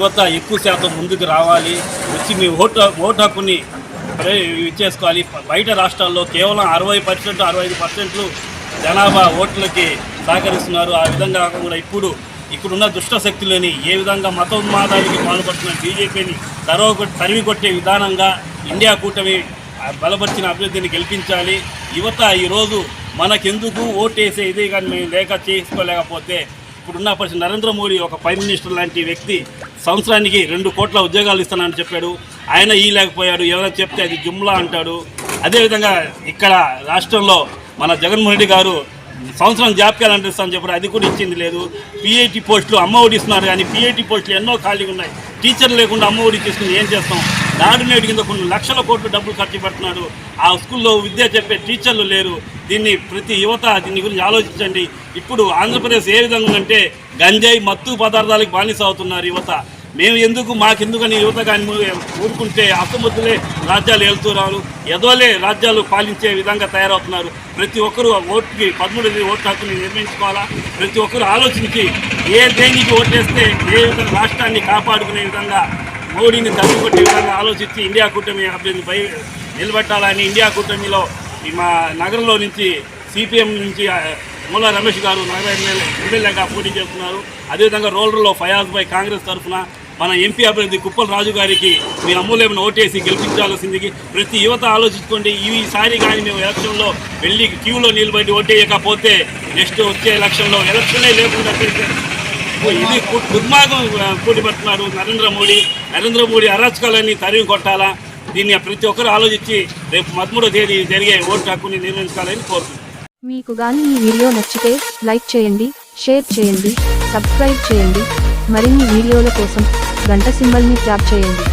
యువత ఎక్కువ శాతం ముందుకు రావాలి వచ్చి మీ ఓటు ఓటు హక్కుని ఇచ్చేసుకోవాలి బయట రాష్ట్రాల్లో కేవలం అరవై పర్సెంట్ అరవై ఐదు పర్సెంట్లు జనాభా ఓట్లకి సహకరిస్తున్నారు. ఆ విధంగా కాకుండా ఇప్పుడు ఇక్కడున్న దుష్టశక్తులని ఏ విధంగా మత ఉన్మాదానికి పాల్పడుతున్న బీజేపీని తరవ తరివి కొట్టే విధానంగా ఇండియా కూటమి బలపరిచిన అభివృద్ధిని గెలిపించాలి. యువత ఈరోజు మనకెందుకు ఓటేసే ఇది కానీ మేము లేక చేసుకోలేకపోతే ఇప్పుడున్న పరిస్థితి. నరేంద్ర మోడీ ఒక ప్రైమ్ మినిస్టర్ లాంటి వ్యక్తి సంవత్సరానికి రెండు కోట్ల ఉద్యోగాలు ఇస్తానని చెప్పాడు. ఆయన ఈ లేకపోయాడు ఎవరైనా చెప్తే అది జుమ్లా అంటాడు. అదేవిధంగా ఇక్కడ రాష్ట్రంలో మన జగన్మోహన్ రెడ్డి గారు సంవత్సరం జాబ్ క్యాలెండర్ చెప్పారు. అది కూడా ఇచ్చింది లేదు. పీఐటీ పోస్టులు అమ్మ ఒడి ఇస్తున్నారు కానీ పీఐటీ పోస్టులు ఎన్నో ఖాళీగా ఉన్నాయి. టీచర్లు లేకుండా అమ్మ ఒడి తీసుకుని ఏం చేస్తాం? నాడు నేడు కింద కొన్ని లక్షల కోట్లు డబ్బులు ఖర్చు పెడుతున్నాడు ఆ స్కూల్లో విద్య చెప్పే టీచర్లు లేరు. దీన్ని ప్రతి యువత దీని గురించి ఆలోచించండి. ఇప్పుడు ఆంధ్రప్రదేశ్ ఏ విధంగా ఉందంటే గంజాయి మత్తు పదార్థాలకు బానిస అవుతున్నారు యువత. మేము ఎందుకు మాకెందుకని యువత కానీ ఊరుకుంటే అసమర్థులే రాజ్యాలు వెళ్తున్నారు ఎదోలే రాజ్యాలు పాలించే విధంగా తయారవుతున్నారు. ప్రతి ఒక్కరూ ఓటుకి పదమూడు ఓటు హక్కుని నిర్ణయించుకోవాలా? ప్రతి ఒక్కరూ ఆలోచించి ఏ దేనికి ఓటేస్తే ఏ విధంగా రాష్ట్రాన్ని కాపాడుకునే విధంగా మోడీని తగ్గికొట్టే విధంగా ఆలోచించి ఇండియా కూటమి అభ్యర్థిపై నిలబెట్టాలని ఇండియా కూటమిలో మా నగరంలో నుంచి సిపిఎం నుంచి మూల రమేష్ గారు నగర ఎమ్మెల్యే ఎమ్మెల్యేగా పోటీ చేస్తున్నారు. అదేవిధంగా రోలర్లో ఫయాజ్పై కాంగ్రెస్ తరఫున మన ఎంపీ అభ్యర్థి కుప్పల రాజు గారికి మీ అమూల్యమైన ఓటేసి గెలిపించాల్సిందికి ప్రతి యువత ఆలోచించుకోండి. ఈసారి కానీ మేము ఎలక్షన్లో వెళ్ళి క్యూలో నిలబడి ఓటేయకపోతే నెక్స్ట్ వచ్చే ఎలక్షన్లో ఎలక్షనే లేకుండా ఇది దుర్మార్గం ఆ, కూడిపడుతున్నారు నరేంద్ర మోడీ. నరేంద్ర మోడీ అరాచకాలన్నీ తరిమి కొట్టాలా? దీన్ని ప్రతి ఒక్కరు ఆలోచించి రేపు పదమూడో తేదీ జరిగే ఓటు హక్కుని నిర్వహించాలని కోరుతున్నాను మీకు గాని ఈ వీడియో నచ్చితే లైక్ చేయండి షేర్ చేయండి సబ్స్క్రైబ్ చేయండి. మరిన్ని వీడియోల కోసం గంట సింబల్ని ట్యాప్ చేయండి.